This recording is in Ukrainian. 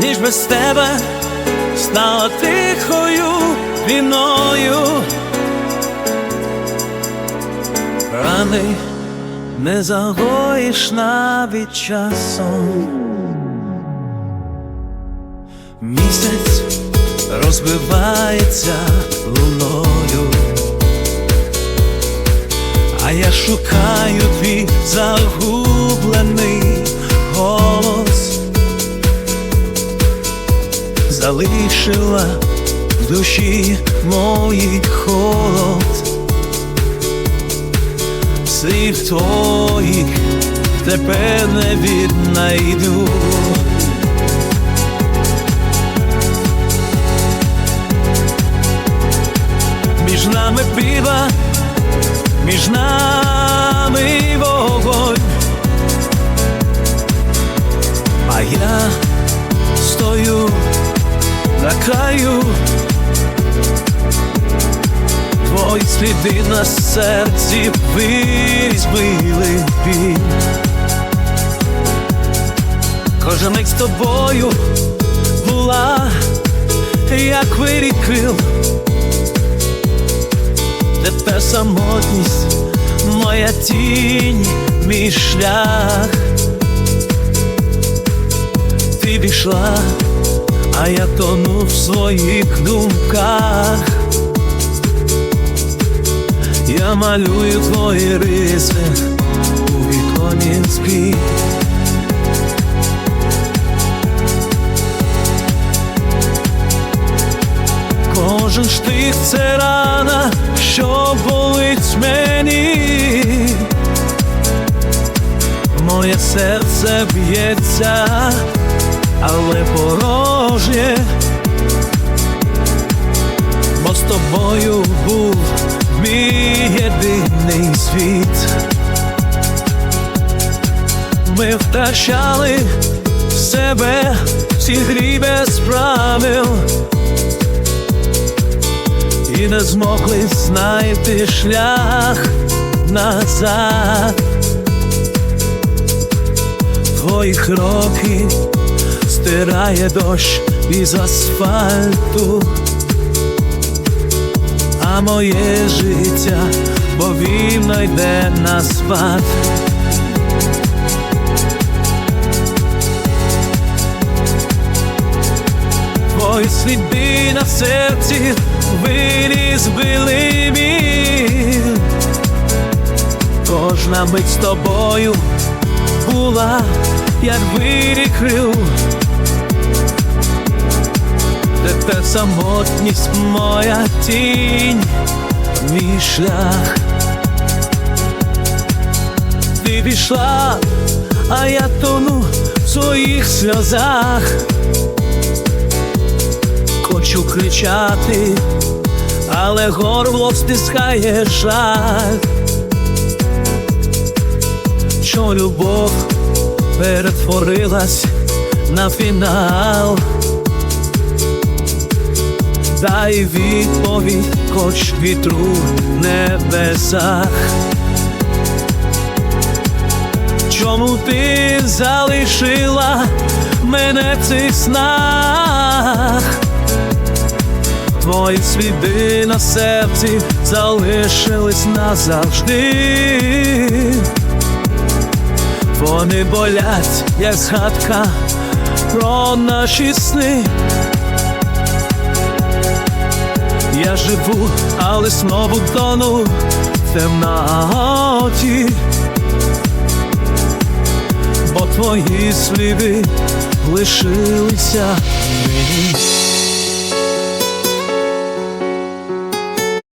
ніж без тебе стала тихою війною. Рани не загоїш навіть часом. Місяць розбивається луною, а я шукаю твій загублений залишила в душі моїй холод, слів твоїх тепер не віднайду. Сліди на серці візьмили біль. Кожен мить з тобою була, як вирій крил. Тепер самотність, моя тінь, мій шлях. Ти пішла, а я тону в своїх думках. Малюю твої риси у віконі спів. Кожен штих це рана, що болить мені. Моє серце б'ється, але порожнє, єдиний світ. Ми втрачали себе в цій грі без правил і не змогли знайти шлях назад. Твої кроки стирає дощ із асфальту, а моє життя повільно йде на спад. Твої сліди на серці виріз били Кожна мить з тобою була, як вирій крил. Тепер самотність моя тінь, мій шлях Ти пішла, а я тону в своїх сльозах Хочу кричати, але горло стискає жаль, що любов перетворилась на фінал. Дай відповідь, хоч вітру в небесах. Чому ти залишила мене в цих снах? Твої сліди на серці залишились назавжди. Вони болять, як згадка про наші сни. Я живу, але знову тону в темноті, бо твої сліди лишилися мені.